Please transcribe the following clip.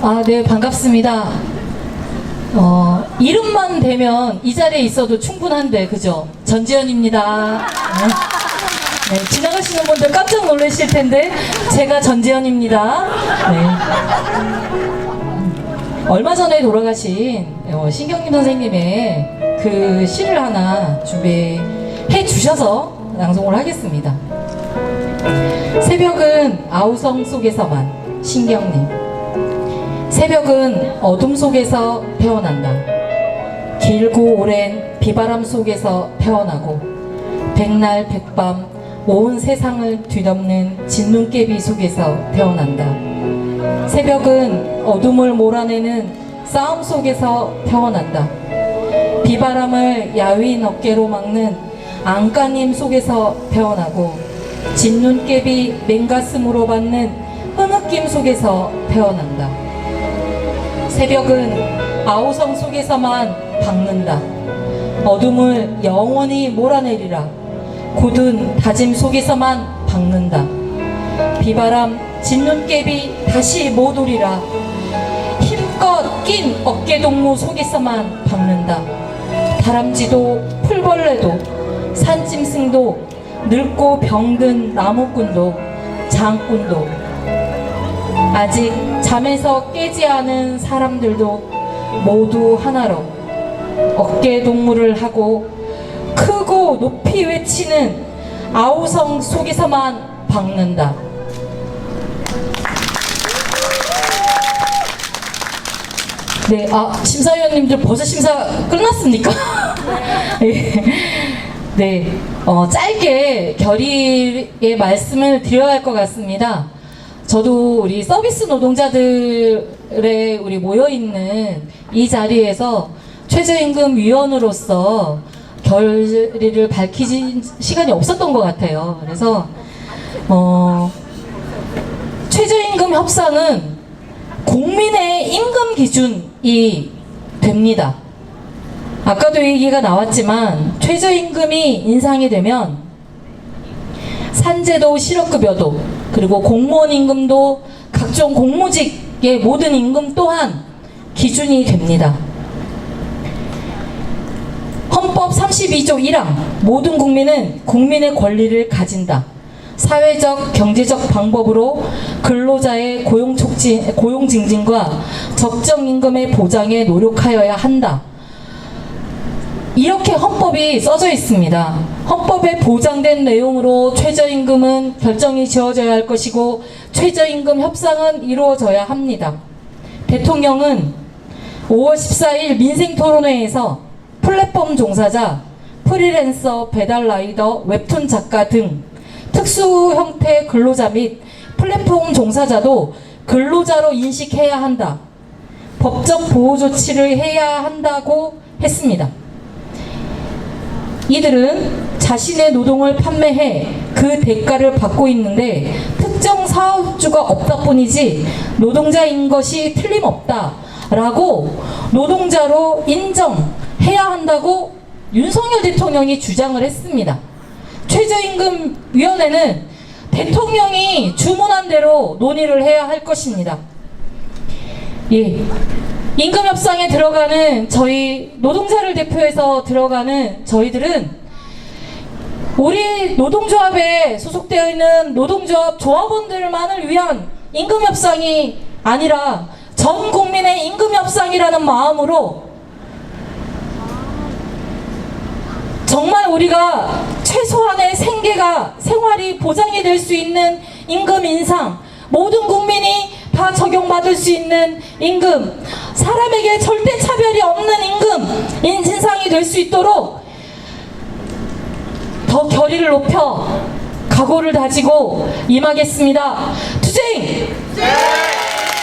아, 네, 반갑습니다. 어, 이름만 되면 이 자리에 있어도 충분한데, 그죠? 전지현입니다. 네. 네, 지나가시는 분들 깜짝 놀라실 텐데, 제가 전지현입니다. 네. 얼마 전에 돌아가신 어, 신경림 선생님의 그 시를 하나 준비해 주셔서 낭송을 하겠습니다. 새벽은 아우성 속에서만 신경님. 새벽은 어둠 속에서 태어난다. 길고 오랜 비바람 속에서 태어나고 백날 백밤 온 세상을 뒤덮는 진눈깨비 속에서 태어난다. 새벽은 어둠을 몰아내는 싸움 속에서 태어난다. 비바람을 야윈 어깨로 막는 안간힘 속에서 태어나고 진눈깨비 맨가슴으로 받는 흐느낌 속에서 태어난다. 새벽은 아우성 속에서만 박는다. 어둠을 영원히 몰아내리라. 굳은 다짐 속에서만 박는다. 비바람 진눈깨비 다시 못 오리라. 힘껏 낀 어깨동무 속에서만 박는다. 다람쥐도 풀벌레도 산짐승도 늙고 병든 나무꾼도 장꾼도 아직 잠에서 깨지 않은 사람들도 모두 하나로 어깨 동무를 하고 크고 높이 외치는 아우성 속에서만 박는다. 네, 아 심사위원님들 벌써 심사 끝났습니까? 네. 네, 어, 짧게 결의의 말씀을 드려야 할 것 같습니다. 저도 우리 서비스 노동자들의 우리 모여있는 이 자리에서 최저임금 위원으로서 결의를 밝히진 시간이 없었던 것 같아요. 그래서, 어, 최저임금 협상은 국민의 임금 기준이 됩니다. 아까도 얘기가 나왔지만 최저임금이 인상이 되면 산재도 실업급여도 그리고 공무원 임금도 각종 공무직의 모든 임금 또한 기준이 됩니다. 헌법 32조 1항 모든 국민은 국민의 권리를 가진다. 사회적, 경제적 방법으로 근로자의 고용 촉진, 고용 증진과 적정 임금의 보장에 노력하여야 한다. 이렇게 헌법이 써져 있습니다. 헌법에 보장된 내용으로 최저임금은 결정이 지어져야 할 것이고 최저임금 협상은 이루어져야 합니다. 대통령은 5월 14일 민생토론회에서 플랫폼 종사자, 프리랜서, 배달라이더, 웹툰 작가 등 특수 형태 근로자 및 플랫폼 종사자도 근로자로 인식해야 한다. 법적 보호 조치를 해야 한다고 했습니다. 이들은 자신의 노동을 판매해 그 대가를 받고 있는데 특정 사업주가 없다 뿐이지 노동자인 것이 틀림없다 라고 노동자로 인정해야 한다고 윤석열 대통령이 주장을 했습니다. 최저임금위원회는 대통령이 주문한 대로 논의를 해야 할 것입니다. 예. 임금 협상에 들어가는 저희 노동자를 대표해서 들어가는 저희들은 우리 노동조합에 소속되어 있는 노동조합 조합원들만을 위한 임금 협상이 아니라 전 국민의 임금 협상이라는 마음으로 정말 우리가 최소한의 생계가 생활이 보장이 될 수 있는 임금 인상 모든 국민이 다 적용받을 수 있는 임금 사람에게 절대 차별이 없는 임금 인상이 될 수 있도록 더 결의를 높여 각오를 다지고 임하겠습니다. 투쟁!